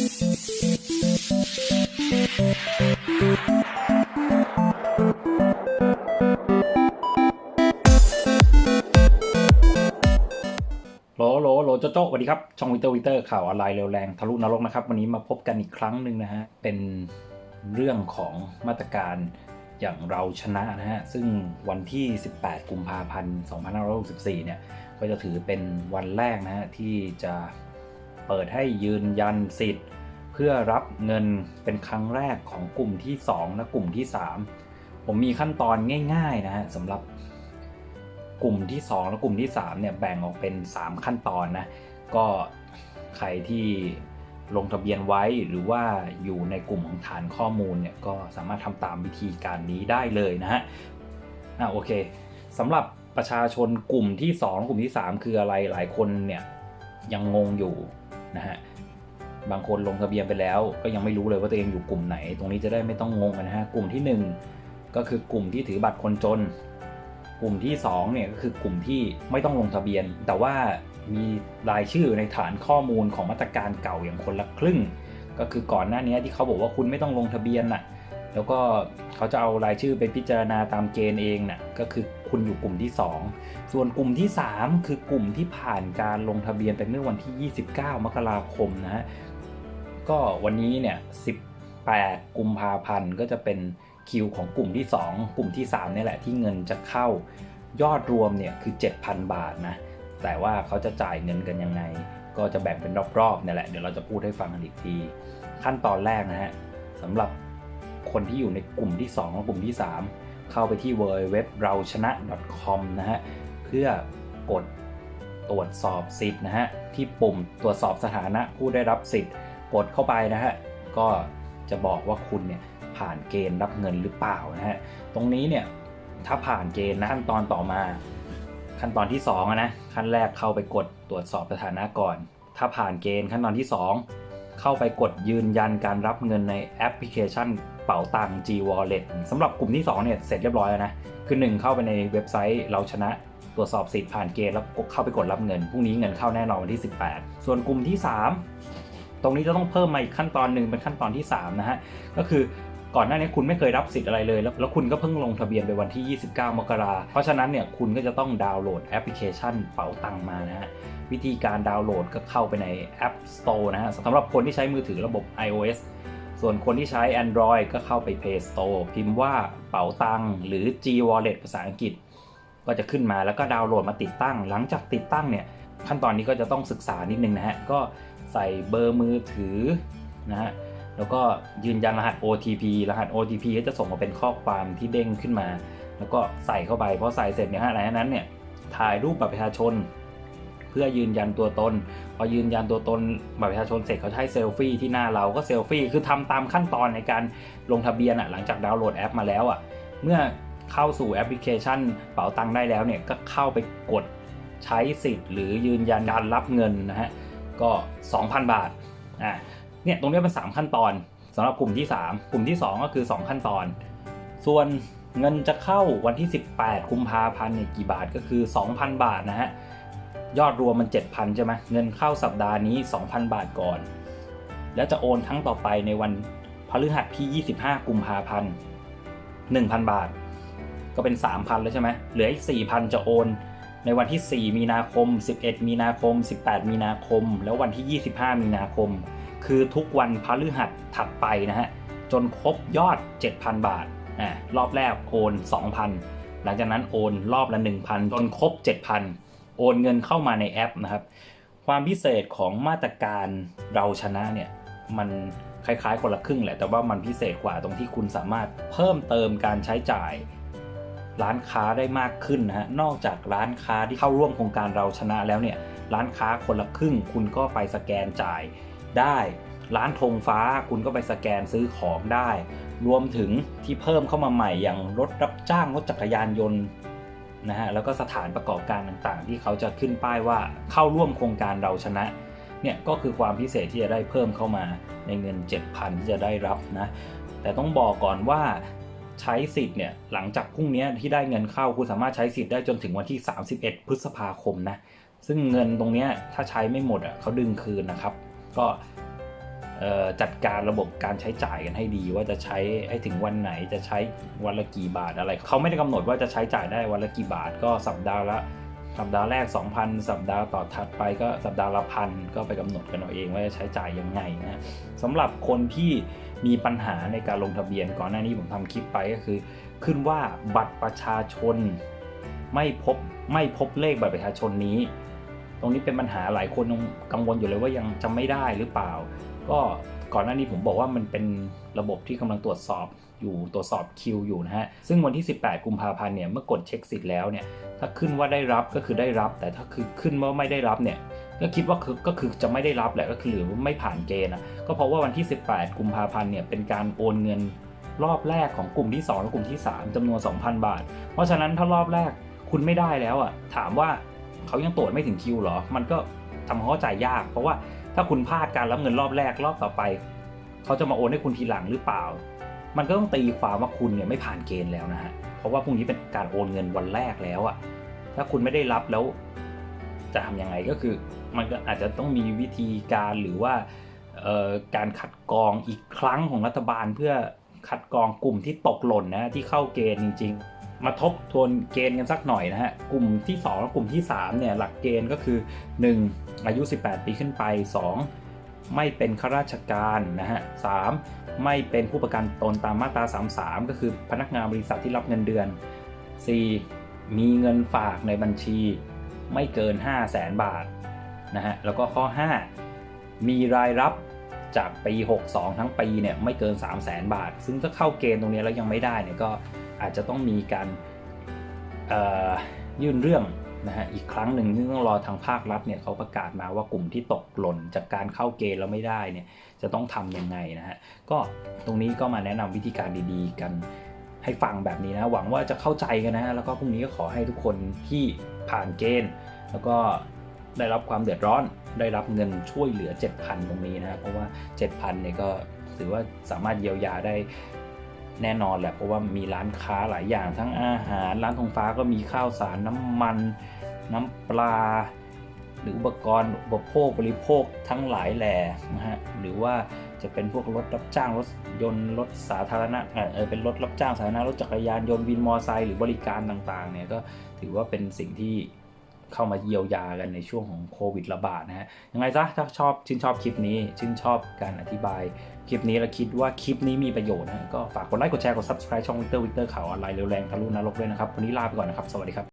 โหลโหลโหลโจโจ้สวัสดีครับ ช่องวิเตอร์วิเตอร์ข่าวออนไลน์เร็วแรงทะลุนรกนะครับ วันนี้มาพบกันอีกครั้งหนึ่งนะฮะ เป็นเรื่องของมาตรการอย่างเราชนะนะฮะ ซึ่งวันที่ 18 กุมภาพันธ์ 2564 เนี่ย ก็จะถือเป็นวันแรกนะฮะ ที่จะ เปิดให้ยืนยันสิทธิ์ เพื่อรับเงินเป็นครั้งแรกของกลุ่มที่ 2 และกลุ่มที่ 3 ผมมีขั้นตอนง่ายๆนะฮะสำหรับกลุ่มที่ 2 และกลุ่มที่ 3 เนี่ยแบ่งออกเป็น 3 ขั้นตอนนะ ก็ใครที่ลงทะเบียนไว้หรือว่าอยู่ในกลุ่มของฐานข้อมูลเนี่ยก็สามารถทำตามวิธีการนี้ได้เลยนะฮะอะโอเคสำหรับประชาชนกลุ่มที่ 2 กลุ่มที่ 3 คืออะไรหลายคนเนี่ยยังงงอยู่ นะฮะบางคนลงทะเบียนไปแล้ว ก็ยังไม่รู้เลยว่าตัวเองอยู่กลุ่มไหน ตรงนี้จะได้ไม่ต้องงงกันนะฮะกลุ่มที่ 1 ก็คือกลุ่มที่ถือบัตรคนจน กลุ่มที่2เนี่ยก็คือกลุ่มที่ไม่ต้องลงทะเบียน แต่ว่ามีรายชื่อในฐานข้อมูลของมาตรการเก่าอย่างคนละครึ่ง ก็คือก่อนหน้านี้ที่เขาบอกว่าคุณไม่ต้องลงทะเบียนน่ะ แล้วก็เขาจะเอารายชื่อไปพิจารณาตามเกณฑ์เองน่ะก็คือคุณอยู่กลุ่มที่ 2 ส่วนกลุ่มที่ 3 คือกลุ่มที่ผ่านการลงทะเบียนไปเมื่อวันที่ 29 มกราคมนะฮะก็วันนี้เนี่ย 18 กุมภาพันธ์ก็จะเป็นคิวของกลุ่มที่ 2 กลุ่มที่3นี่แหละที่เงินจะเข้ายอดรวมเนี่ยคือ 7,000 บาทนะแต่ว่าเขาจะจ่ายเงินกันยังไง ก็จะแบ่งเป็นรอบๆนี่แหละเดี๋ยวเราจะพูดให้ฟังกันอีกที ขั้นตอนแรกนะฮะสำหรับ คนที่อยู่ในกลุ่มที่ 2 และกลุ่มที่ 3 เข้าไปที่ w w w เราชนะ .com นะฮะ เพื่อกดตรวจสอบสิทธิ์นะฮะ ที่ปุ่มตรวจสอบสถานะผู้ได้รับสิทธิ์ กดเข้าไปนะฮะ ก็จะบอกว่าคุณเนี่ยผ่านเกณฑ์รับเงินหรือเปล่านะฮะ ตรงนี้เนี่ยถ้าผ่านเกณฑ์นะขั้นตอนต่อมา ขั้นตอนที่2อะนะขั้นแรกเข้าไปกดตรวจสอบสถานะก่อน ถ้าผ่านเกณฑ์ขั้นตอนที่ 2 เข้าไปกดยืนยันการรับเงินในแอปพลิเคชันเป๋าตัง G Wallet สำหรับกลุ่มที่2เนี่ยเสร็จเรียบร้อยแล้วนะ คือ 1 เข้าไปในเว็บไซต์เราชนะตรวจสอบสิทธิ์ผ่านเกณฑ์แล้วเข้าไปกดรับเงินพรุ่งนี้เงินเข้าแน่นอนวันที่ 18 ส่วนกลุ่มที่ 3 ตรงนี้จะต้องเพิ่มมาอีกขั้นตอนหนึ่งเป็นขั้นตอนที่ 3 นะฮะ ก็คือ ก่อนหน้านี้คุณไม่เคยรับสิทธิ์อะไรเลย แล้วแล้วคุณก็เพิ่งลงทะเบียนไปวันที่ 29 มกราเพราะฉะนั้นเนี่ยคุณก็จะต้องดาวน์โหลดแอปพลิเคชันเป๋าตังมานะฮะวิธีการดาวน์โหลดก็เข้าไปใน App Store นะฮะสำหรับคนที่ใช้มือถือระบบ iOS ส่วนคนที่ใช้ Android ก็เข้าไป Play Store พิมพ์ว่าเป๋าตังหรือ G Wallet ภาษาอังกฤษ ก็จะขึ้นมาแล้วก็ดาวน์โหลดมาติดตั้ง หลังจากติดตั้งเนี่ยขั้นตอนนี้ก็จะต้องศึกษานิดนึงนะฮะก็ใส่เบอร์มือถือนะฮะ แล้วก็ยืนยันรหัส OTP รหัส OTP ก็จะส่งมาเป็นข้อความที่เด้งขึ้นมา แล้วก็ใส่เข้าไปพอใส่เสร็จเนี่ยฮะหลังจากนั้นเนี่ยถ่ายรูปบัตรประชาชน เพื่อยืนยันตัวตน พอยืนยันตัวตนบัตรประชาชนเสร็จเขาจะให้เซลฟี่ที่หน้าเราก็เซลฟี่คือทำตามขั้นตอนในการลงทะเบียนอะหลังจากดาวน์โหลดแอปมาแล้วอะเมื่อเข้าสู่แอปพลิเคชันเป๋าตังค์ได้แล้วเนี่ยก็เข้าไปกดใช้สิทธิ์ หรือยืนยันการรับเงินนะฮะก็ 2,000 บาทอ่า เนี่ยตรงนี้เป็น 3 ขั้นตอนสำหรับกลุ่มที่ 3 กลุ่มที่ 2 ก็คือ 2 ขั้นตอน ส่วนเงินจะเข้าวันที่ 18 กุมภาพันธ์เนี่ยกี่บาทก็คือ 2,000 บาทนะฮะยอดรวมมัน 7,000 ใช่ไหมเงินเข้าสัปดาห์นี้ 2,000 บาทก่อน แล้วจะโอนครั้งต่อไปในวันพฤหัสที่ 25 กุมภาพันธ์1,000 บาท ก็เป็น 3,000 แล้วใช่ไหมเหลืออีก 4,000 จะโอน ในวันที่ 4 มีนาคม 11 มีนาคม 18 มีนาคม แล้ววันที่ 25 มีนาคม คือทุกวันพฤหัสถัดไปนะฮะ จนครบยอด 7,000 บาทอ่ารอบแรกโอน 2,000 หลังจากนั้นโอนรอบละ 1,000 จนครบ 7,000 โอนเงินเข้ามาในแอปนะครับ ความพิเศษของมาตรการเราชนะเนี่ย มันคล้ายๆ คนละครึ่งแหละ แต่ว่ามันพิเศษกว่าตรงที่คุณสามารถเพิ่มเติมการใช้จ่ายร้านค้าได้มากขึ้นนะฮะ นอกจากร้านค้าที่เข้าร่วมโครงการเราชนะแล้วเนี่ย ร้านค้าคนละครึ่งคุณก็ไปสแกนจ่าย ได้ ร้านธงฟ้าคุณก็ไปสแกนซื้อของได้ รวมถึงที่เพิ่มเข้ามาใหม่อย่างรถรับจ้างรถจักรยานยนต์นะฮะแล้วก็สถานประกอบการต่างๆ ที่เขาจะขึ้นป้ายว่าเข้าร่วมโครงการเราชนะเนี่ยก็คือความพิเศษที่จะได้เพิ่มเข้ามาในเงิน 7,000 ที่จะได้รับนะแต่ต้องบอกก่อนว่าใช้สิทธิ์เนี่ยหลังจากพรุ่งนี้ที่ได้เงินเข้าคุณสามารถใช้สิทธิ์ได้จนถึงวันที่ 31 พฤษภาคมนะซึ่งเงินตรงนี้ถ้าใช้ไม่หมดอะเขาดึงคืนนะครับ ก็จัดการระบบการใช้จ่ายกันให้ดีว่าจะใช้ให้ถึงวันไหนจะใช้วันละกี่บาทอะไร เขาไม่ได้กำหนดว่าจะใช้จ่ายได้วันละกี่บาท ก็สัปดาห์ละสัปดาห์แรก 2,000 สัปดาห์ต่อถัดไปก็สัปดาห์ละพันก็ไปกำหนดกันเอาเองว่าจะใช้จ่ายยังไงนะฮะสำหรับคนที่มีปัญหาในการลงทะเบียนก่อนหน้านี้ผมทำคลิปไปก็คือ ขึ้นว่าบัตรประชาชนไม่พบไม่พบเลขบัตรประชาชนนี้ ตรงนี้เป็นปัญหาหลายคนกังวลอยู่เลยว่ายังจำไม่ได้หรือเปล่า ก็ก่อนหน้านี้ผมบอกว่ามันเป็นระบบที่กำลังตรวจสอบอยู่ตรวจสอบคิวอยู่นะฮะ ซึ่งวันที่ 18 กุมภาพันธ์เนี่ยเมื่อกดเช็คสิทธิ์แล้วเนี่ยถ้าขึ้นว่าได้รับก็คือได้รับ แต่ถ้าคือขึ้นว่าไม่ได้รับเนี่ยก็คิดว่าคือก็คือจะไม่ได้รับแหละก็คือหรือไม่ผ่านเกณฑ์นะก็เพราะว่าวันที่ 18 กุมภาพันธ์เนี่ยเป็นการโอนเงินรอบแรกของกลุ่มที่ 2 และกลุ่มที่ 3จำนวน 2,000 บาท เพราะฉะนั้นถ้ารอบแรกคุณไม่ได้แล้วอะถามว่า เขายังตรวจไม่ถึงคิวเหรอ มันก็ทำห้เข้าใจยาก เพราะว่าถ้าคุณพลาดการรับเงินรอบแรกรอบต่อไป เขาจะมาโอนให้คุณทีหลังหรือเปล่า มันก็ต้องตีความว่าคุณเนี่ยไม่ผ่านเกณฑ์แล้วนะฮะ เพราะว่าพรุ่งนี้เป็นการโอนเงินวันแรกแล้วอะถ้าคุณไม่ได้รับแล้ว จะทำยังไงก็คือ มันก็อาจจะต้องมีวิธีการหรือว่าการคัดกรองอีกครั้งของรัฐบาลเพื่อคัดกรองกลุ่มที่ตกหล่นนะที่เข้าเกณฑ์จริง ๆ มาทบทวนเกณฑ์กันสักหน่อยนะฮะ กลุ่มที่ 2 และกลุ่มที่3เนี่ยหลักเกณฑ์ก็คือ 1. อายุ 18 ปีขึ้นไป 2. ไม่เป็นข้าราชการนะฮะ 3. ไม่เป็นผู้ประกันตนตามมาตรา 33 ก็คือพนักงานบริษัทที่รับเงินเดือน 4. มีเงินฝากในบัญชีไม่เกิน 5 0 0แสนบาทนะฮะ แล้วก็ข้อ 5 มีรายรับจากปี 62 ทั้งปีเนี่ยไม่เกิน 3 0 0แสนบาท ซึ่งถ้าเข้าเกณฑ์ตรงนี้แล้วยังไม่ได้เนี่ยก็ อาจจะต้องมีการยื่นเรื่องนะฮะอีกครั้งหนึ่งซึ่งต้องรอทางภาครัฐเนี่ยเขาประกาศมาว่ากลุ่มที่ตกหล่นจากการเข้าเกณฑ์แล้วไม่ได้เนี่ยจะต้องทำยังไงนะฮะก็ตรงนี้ก็มาแนะนำวิธีการดีๆ กันให้ฟังแบบนี้นะหวังว่าจะเข้าใจกันนะฮะแล้วก็พรุ่งนี้ก็ขอให้ทุกคนที่ผ่านเกณฑ์ แล้วก็ได้รับความเดือดร้อนได้รับเงินช่วยเหลือ 7,000 ตรงนี้นะครับเพราะว่า 7,000เนี่ยก็ถือว่าสามารถเยียวยาได้ แน่นอนแหละเพราะว่ามีร้านค้าหลายอย่างทั้งอาหาร ร้านทงฟ้าก็มีข้าวสารน้ำมัน น้ำปลา หรืออุปกรณ์อุปโภคบริโภคทั้งหลายแหล่นะฮะหรือว่าจะเป็นพวกรถรับจ้างรถยนต์รถสาธารณะเออเออเป็นรถรับจ้างสาธารณะรถจักรยานยนต์วินมอเตอร์ไซค์หรือบริการต่างๆเนี่ยก็ถือว่าเป็นสิ่งที่ เข้ามาเยียวยากันในช่วงของโควิดระบาดนะฮะยังไงซะถ้าชอบชื่นชอบคลิปนี้ ชื่นชอบการอธิบายคลิปนี้และคิดว่าคลิปนี้มีประโยชน์นะก็ฝากกดไลค์กดแชร์กด subscribe ช่องวิกเตอร์วิกเตอร์ข่าวออนไลน์เร็วแรงทะลุนรกด้วยนะครับวันนี้ลาไปก่อนนะครับสวัสดีครับ